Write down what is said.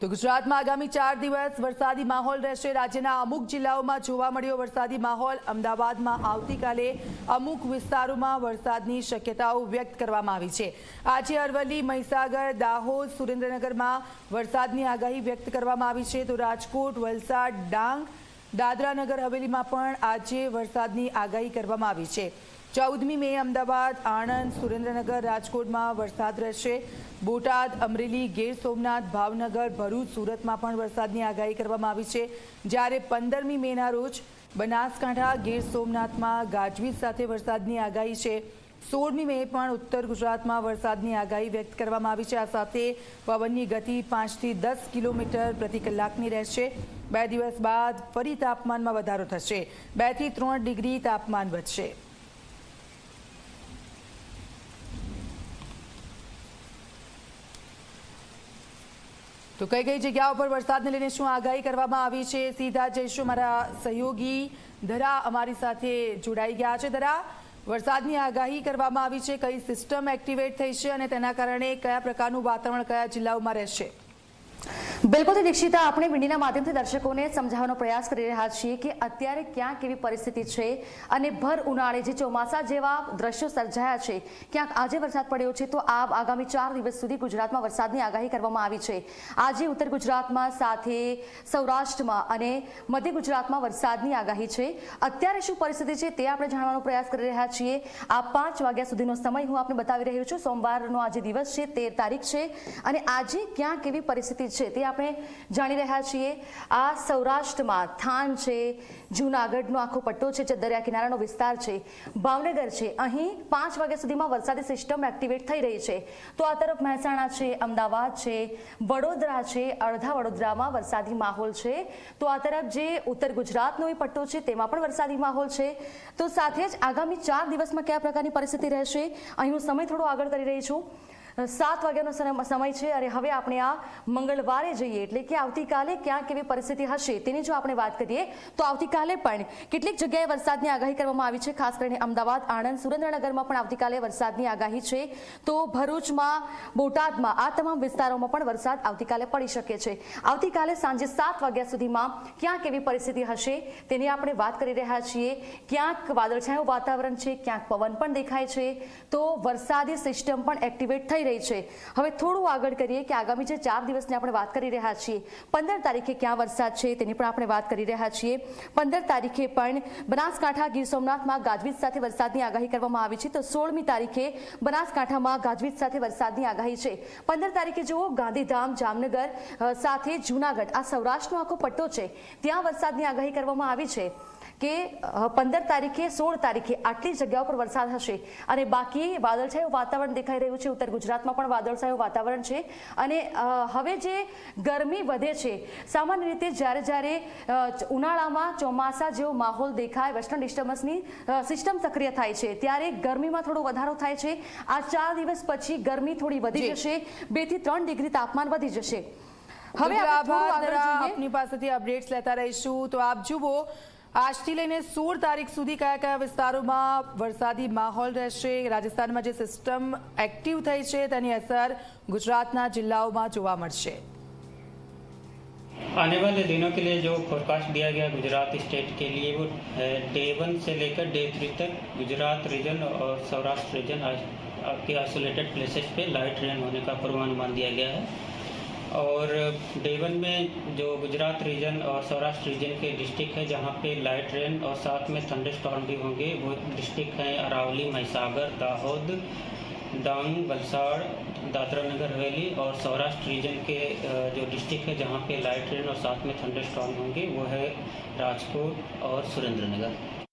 તો ગુજરાતમાં આગામી ચાર દિવસ વરસાદી માહોલ રહેશે. રાજ્યના અમુક જિલ્લાઓમાં જોવા મળ્યો વરસાદી માહોલ. અમદાવાદમાં આવતીકાલે અમુક વિસ્તારોમાં વરસાદની શક્યતાઓ વ્યક્ત કરવામાં આવી છે. આજે અરવલ્લી, મહીસાગર, દાહોદ, સુરેન્દ્રનગરમાં વરસાદની આગાહી વ્યક્ત કરવામાં આવી છે. તો રાજકોટ, વલસાડ, ડાંગ દાદરા નગર હવેલીમાં પણ આજે વરસાદની આગાહી કરવામાં આવી છે. ચૌદમી મે અમદાવાદ, આણંદ, સુરેન્દ્રનગર, રાજકોટમાં વરસાદ રહેશે. બોટાદ, અમરેલી, ગીર સોમનાથ, ભાવનગર, ભરૂચ, સુરતમાં પણ વરસાદની આગાહી કરવામાં આવી છે. જ્યારે પંદરમી મેના રોજ બનાસકાંઠા, ગીર સોમનાથમાં ગાજવીજ સાથે વરસાદની આગાહી છે. સોળમી મે પણ ઉત્તર ગુજરાતમાં વરસાદની આગાહી વ્યક્ત કરવામાં આવી છે. આ સાથે પવનની ગતિ પાંચથી દસ કિલોમીટર પ્રતિ કલાકની રહેશે. બે દિવસ બાદ ફરી તાપમાનમાં વધારો થશે. બેથી ત્રણ ડિગ્રી તાપમાન વધશે. તો કઈ કઈ જગ્યાઓ પર વરસાદને લઈને શું આગાહી કરવામાં આવી છે? સીધા જઈશું મારા સહયોગી ધરા અમારી સાથે જોડાઈ ગયા છે. ધરા વરસાદની આગાહી કરવામાં આવી છે. કઈ સિસ્ટમ એક્ટિવેટ થઈ છે અને તેના કારણે કયા પ્રકારનું વાતાવરણ કયા જિલ્લાઓમાં રહેશે? બિલકુલ દીક્ષિતા, આપણે મીડિયાના માધ્યમથી દર્શકોને સમજાવવાનો પ્રયાસ કરી રહ્યા છીએ કે અત્યારે ક્યાં કેવી પરિસ્થિતિ છે અને ભર ઉનાળે જે ચોમાસા જેવા દ્રશ્યો સર્જાયા છે, ક્યાંક આજે વરસાદ પડ્યો છે, તો આ આગામી ચાર દિવસ સુધી ગુજરાતમાં વરસાદની આગાહી કરવામાં આવી છે. આજે ઉત્તર ગુજરાતમાં સાથે સૌરાષ્ટ્રમાં અને મધ્ય ગુજરાતમાં વરસાદની આગાહી છે. અત્યારે શું પરિસ્થિતિ છે તે આપણે જાણવાનો પ્રયાસ કરી રહ્યા છીએ. આ પાંચ વાગ્યા સુધીનો સમય હું આપને બતાવી રહ્યો છું. સોમવારનો આજે દિવસ છે, તેર તારીખ છે અને આજે ક્યાં કેવી પરિસ્થિતિ છે તે આપણે જાણી રહ્યા છીએ. આ સૌરાષ્ટ્રમાં થાન છે, જૂનાગઢનો આખો પટ્ટો છે, જે દરિયા કિનારાનો વિસ્તાર છે, ભાવનગર છે. અહીં પાંચ વાગ્યા સુધીમાં વરસાદી સિસ્ટમ એક્ટિવેટ થઈ રહી છે. તો આ તરફ મહેસાણા છે, અમદાવાદ છે, વડોદરા છે, અડધા વડોદરામાં વરસાદી માહોલ છે. તો આ તરફ જે ઉત્તર ગુજરાતનો એ પટ્ટો છે, તેમાં પણ વરસાદી માહોલ છે. તો સાથે જ આગામી ચાર દિવસમાં કયા પ્રકારની પરિસ્થિતિ રહેશે અહીં હું સમય થોડો આગળ કરી રહી છું. સાત વાગ્યાનો સમ- સમય છે અને હવે આપણે આ મંગળવારે જઈએ. એટલે કે આવતીકાલે ક્યાં કેવી પરિસ્થિતિ હશે તેની જો આપણે વાત કરીએ, તો આવતીકાલે પણ કેટલીક જગ્યાએ વરસાદની આગાહી કરવામાં આવી છે. ખાસ કરીને અમદાવાદ, આણંદ, સુરેન્દ્રનગરમાં પણ આવતીકાલે વરસાદની આગાહી છે. તો ભરૂચમાં, બોટાદમાં, આ તમામ વિસ્તારોમાં પણ વરસાદ આવતીકાલે પડી શકે છે. આવતીકાલે સાંજે સાત વાગ્યા સુધીમાં ક્યાં કેવી પરિસ્થિતિ હશે તેની આપણે વાત કરી રહ્યા છીએ. ક્યાંક વાદળછાયું વાતાવરણ છે, ક્યાંક પવન પણ દેખાય છે. તો વરસાદી સિસ્ટમ પણ એક્ટિવેટ થઈ રહી છે. હવે થોડું આગળ કરીએ કે આગામી જે ચાર દિવસની આપણે વાત કરી રહ્યા છીએ, પંદર તારીખે ક્યાં વરસાદ છે તેની પણ આપણે વાત કરી રહ્યા છીએ. પંદર તારીખે પણ બનાસકાંઠા ગીર સોમનાથમાં ગાજવીજ સાથે વરસાદની આગાહી કરવામાં આવી છે. તો સોળમી તારીખે બનાસકાંઠામાં ગાજવીજ સાથે વરસાદની આગાહી છે. પંદર તારીખે જુઓ, ગાંધીધામ, જામનગર સાથે જૂનાગઢ, આ સૌરાષ્ટ્રનો આખો પટ્ટો છે. ત્યાં વરસાદની આગાહી કરવામાં આવી છે. કે પંદર તારીખે સોળ તારીખે આટલી જગ્યાઓ પર વરસાદ હશે. અને બાકી વાદળછાયું વાતાવરણ દેખાઈ રહ્યું છે. ઉત્તર ગુજરાતમાં પણ વાદળછાયું વાતાવરણ છે. અને હવે જે ગરમી વધે છે સામાન્ય રીતે જ્યારે જ્યારે ઉનાળામાં ચોમાસા જેવો માહોલ દેખાય વેસ્ટર્ન ડિસ્ટર્બન્સની સિસ્ટમ સક્રિય થાય છે ત્યારે ગરમીમાં થોડો વધારો થાય છે. આ ચાર દિવસ પછી ગરમી થોડી વધી જશે. બેથી ત્રણ ડિગ્રી તાપમાન વધી જશે. હવે. આપની પાસેથી અપડેટ્સ લેતા રહીશું. તો આપ જુઓ આજથી લઈને સોળ તારીખ સુધી કયા કયા વિસ્તારોમાં વરસાદી માહોલ રહેશે રાજસ્થાનમાં જે સિસ્ટમ એક્ટિવ થઈ છે તેની અસર ગુજરાતના જિલ્લાઓમાં જોવા મળશે आने वाले दिनों के लिए जो फोरकास्ट दिया गया गुजरात स्टेट के लिए वो है डे वन से लेकर डे थ्री तक गुजरात रीजन और सौराष्ट्र रीजन के आइसोलेटेड प्लेसेस पे लाइट रेन होने का पूर्वानुमान दिया गया है और डे वन में जो गुजरात रीजन और सौराष्ट्र रीजन के डिस्ट्रिक्ट है, जहाँ पे लाइट रेन और साथ में थंडर स्टॉर्म भी होंगे, वो डिस्ट्रिक्ट हैं अरावली, महिसागर, दाहोद डांग वलसाड़ दादरा नगर हवेली और सौराष्ट्र रीजन के जो डिस्ट्रिक्ट है, जहाँ पे लाइट रेन और साथ में थंडर स्टॉर्म होंगे, वो है राजकोट और सुरेंद्र नगर